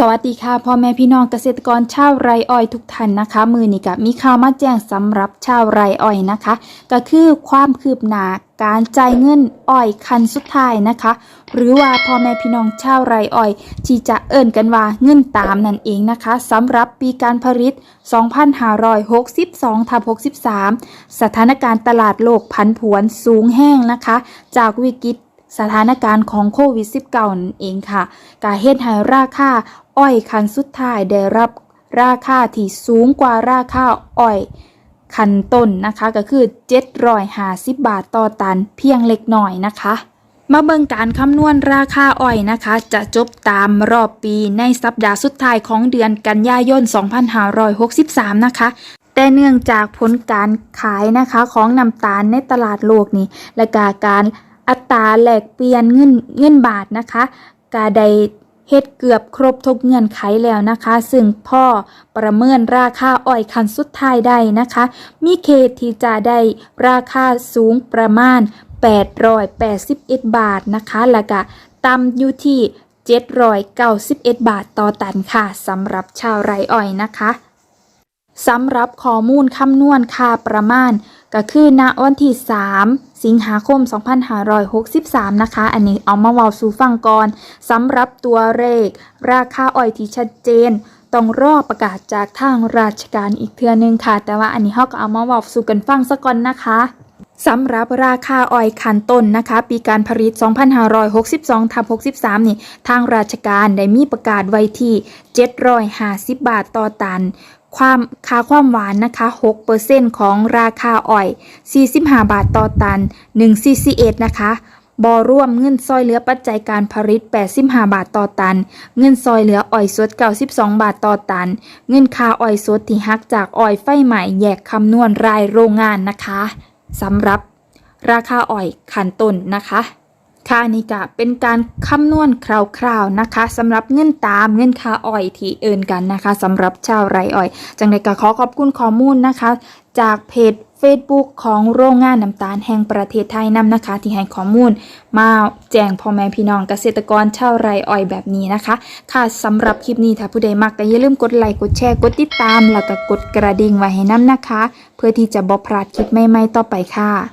สวัสดีค่ะพ่อแม่พี่น้องเกษตรกรชาวไรอ้อยทุกท่านนะคะ มือนี้กับมีข่าวมาแจ้งสำหรับชาวไรอ้อยนะคะ ก็คือความคืบหน้าการจ่ายเงินอ้อยคันสุดท้ายนะคะ หรือว่าพ่อแม่พี่น้องชาวไรอ้อย ที่จะเอิ่นกันว่าเงินตามนั่นเองนะคะสำหรับปีการผลิต 2562ทับ63 สถานการณ์ตลาดโลกผันผวนสูงแห้งนะคะ จากวิกฤต สถานการณ์ของโควิด -19 นั่นเองค่ะกาเฮ็ดให้ราคาอ้อยคันสุดท้ายได้รับราคาที่สูงกว่าราคาอ้อยคันต้นนะคะก็คือ 750 บาทต่อตันเพียงเล็กน้อยนะคะมาเบิ่งการคำนวณราคาอ้อยนะคะ จะจบตามรอบปีในสัปดาห์สุดท้ายของเดือนกันยายน 2563 นะคะ แต่เนื่องจากผลการขายนะคะของน้ำตาลในตลาดโลกนี่และกาการ อัตราแลกเปลี่ยนเงินเงินบาทนะคะกาได้เฮ็ดเกือบครบทุกเงื่อนไขแล้วนะคะ ซึ่งพ่อประเมินราคาอ้อยคันสุดท้ายได้นะคะ มีเขตที่จะได้ราคาสูงประมาณ 881 บาทนะคะแล้วก็ต่ำอยู่ที่ 791 บาทต่อตันค่ะสำหรับชาวไรอ้อยนะคะสำหรับข้อมูลคำนวณค่าประมาณ ก็คือณวันที่ 3สิงหาคม 2563 นะคะ อันนี้เอามาเว้าสู่ฟังก่อนสำหรับตัวเลข ราคาอ้อยที่ชัดเจน ต้องรอประกาศจากทางราชการอีกเทื่อนึงค่ะ แต่ว่าอันนี้เฮาก็เอามาเว้าสู่กันฟังซะก่อนนะคะสำหรับราคาอ้อยคันต้นนะคะ ปีการผลิต 2562ทับ63 นี่ ทางราชการได้มีประกาศไว้ที่ 750 บาทต่อตัน ความค่าความหวานนะคะ6%ของราคาอ้อย 45 บาทต่อตัน1 CCS นะคะบอร่วมเงินซอยเหลือปัจจัยการผลิต 85 บาทต่อตัน เงินซอยเหลืออ้อยสด 92 บาทต่อตัน เงินค่าอ้อยสดที่หักจากอ้อยไฟใหม่แยกคำนวณรายโรงงานนะคะสำหรับราคาอ้อยขันต้นนะคะ ค่านี้ก็เป็นการคำนวณคร่าวๆนะคะสำหรับเงินตามเงินค่าอ้อยที่เอินกันนะคะสำหรับชาวไรอ้อย จังใดก็ขอขอบคุณข้อมูลนะคะ จากเพจ Facebook ของโรงงานน้ำตาลแห่งประเทศไทยนำนะคะ ที่ให้ข้อมูล มาแจ้งพ่อแม่พี่น้องเกษตรกรชาวไรอ้อยแบบนี้นะคะ ค่ะสำหรับคลิปนี้ถ้าผู้ใดมักก็อย่าลืมกดไลค์กดแชร์กดติดตาม แล้วก็กดกระดิ่งไว้ให้น้ำนะคะ เพื่อที่จะบ่พลาดคลิปใหม่ๆต่อไปค่ะ